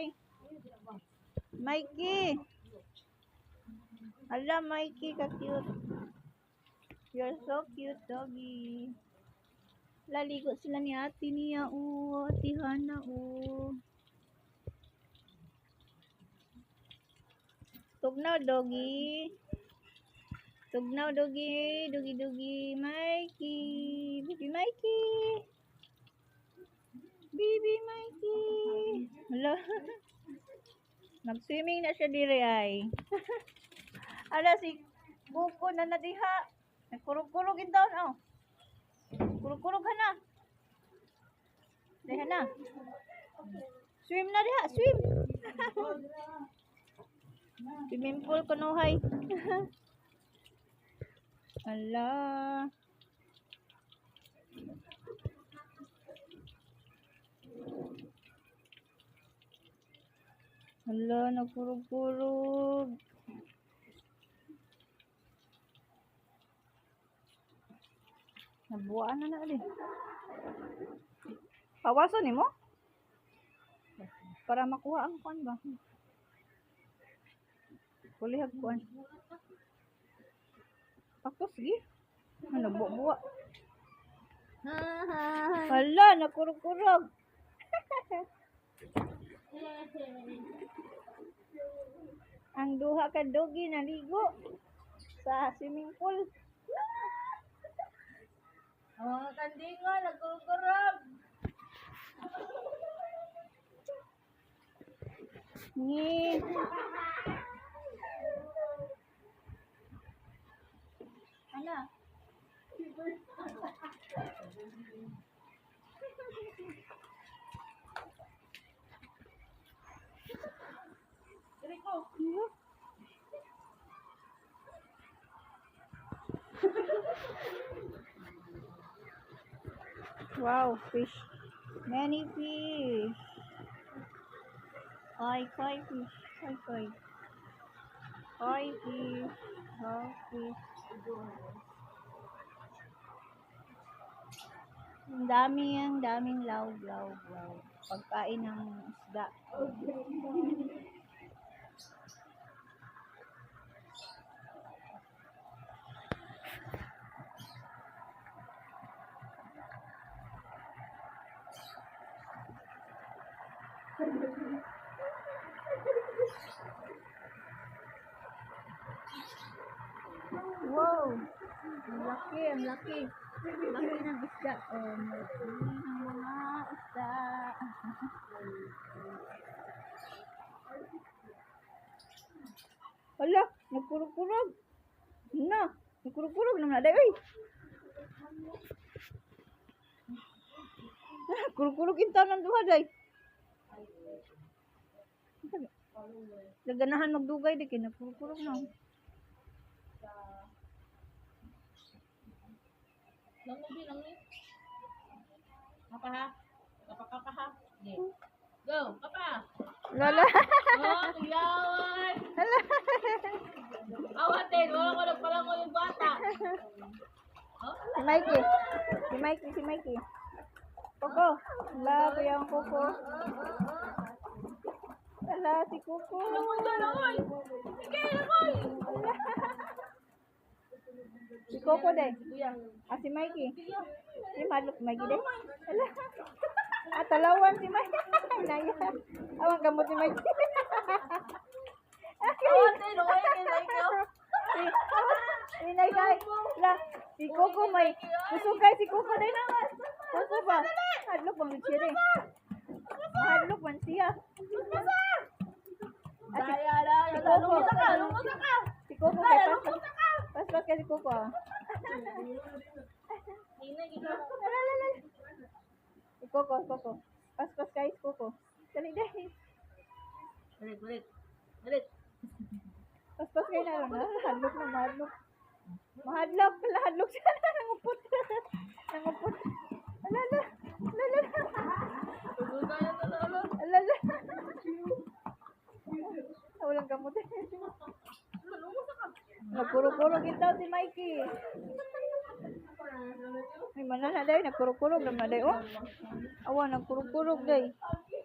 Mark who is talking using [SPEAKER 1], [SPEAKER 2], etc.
[SPEAKER 1] ay. Mikey. Hala, Mikey, ka-cute. You're so cute, doggy. Laligo sila ni ate niya, oh. Ate Hana, oh. Tugnaw, doggy. Tugnaw, doggy. Doggy, doggy. Mikey. Baby Mikey. Baby Mikey. Hala. Nag-swimming na siya dire ay. Ala si Buko na nadiha. Nagkurog-kurog in down oh. Kurog-kurog ka na. Diha na. Swim na diha, swim. Swimming pool kunuhay. Ala. Hala, nagkurog-kurog. Nabuaan na na ulit. Pawasan ni mo? Para makuha ang kuan ba? Kulihag kuan. Ako, sige. Ano, buwa Hala, nakurog-kurog. ang duha ka dogi naligo sa swimming pool.
[SPEAKER 2] Ang mga kandinga, nagkukurab.
[SPEAKER 1] Ni. Wow, fish. Many fish. Koi, koi fish. Koi, koi. Koi fish. Koi fish. Ang dami ang daming law, law, law. Pagkain ng isda. Laki, laki. Laki ng isda. Oh, ang laki ng mga isda. Hala, nagkurog-kurog. Na, nagkurog-kurog naman na dayo. Kurog-kurog intaw ng duha day. Naganahan magdugay di kay nagkurog-kurog na.
[SPEAKER 2] Lang ni, lang ni. Kapa ha? Kapa, kapa ha? Go, kapa.
[SPEAKER 1] Lala.
[SPEAKER 2] Oh, tiyawan. Awatin, wala ko nagpalango yung bata. Oh,
[SPEAKER 1] Si Mikey. Si Mikey, si Mikey. Coco. Wala, kuya ang Coco. Wala, si Coco.
[SPEAKER 2] langoy langoy. Sige, langoy.
[SPEAKER 1] Si Coco.
[SPEAKER 2] Kuya.
[SPEAKER 1] Ah, si Mikey. Si Madlock, Mikey din. Wala. Ah, talawan si Mikey. Naya. Awang gamot si Mikey. Si Naysay. La, si Coco may. Kusukay si Coco din naman. Coco ba? Hadlok ba siya rin? Hadlok man siya. Ah,
[SPEAKER 2] Daya
[SPEAKER 1] Coco.
[SPEAKER 2] lumuta ka, lumuta ka.
[SPEAKER 1] Si Coco kay
[SPEAKER 2] Daya,
[SPEAKER 1] Paspas.
[SPEAKER 2] lumuta ka.
[SPEAKER 1] Paspas kay si Coco. ah.
[SPEAKER 2] Ina, ina.
[SPEAKER 1] Alalala. Si Coco, Coco. Paspas kay si Coco. Dali, dali.
[SPEAKER 2] Balik, balik. Balik.
[SPEAKER 1] Paspas kay na ron. ah. Hadlok na, mahadlok. Mahadlok. Wala, hadlok siya. Nangupot. Nangupot. Alala. Alala.
[SPEAKER 2] Tugunan na to, lolo.
[SPEAKER 1] Alala. Ah, Walang gamot.
[SPEAKER 2] Lumuta ka.
[SPEAKER 1] Nagkurog-kurog ito si Mikey. Ay, mana na day, nagkurog-kurog naman na day. Oh, awa, nagkurog-kurog day.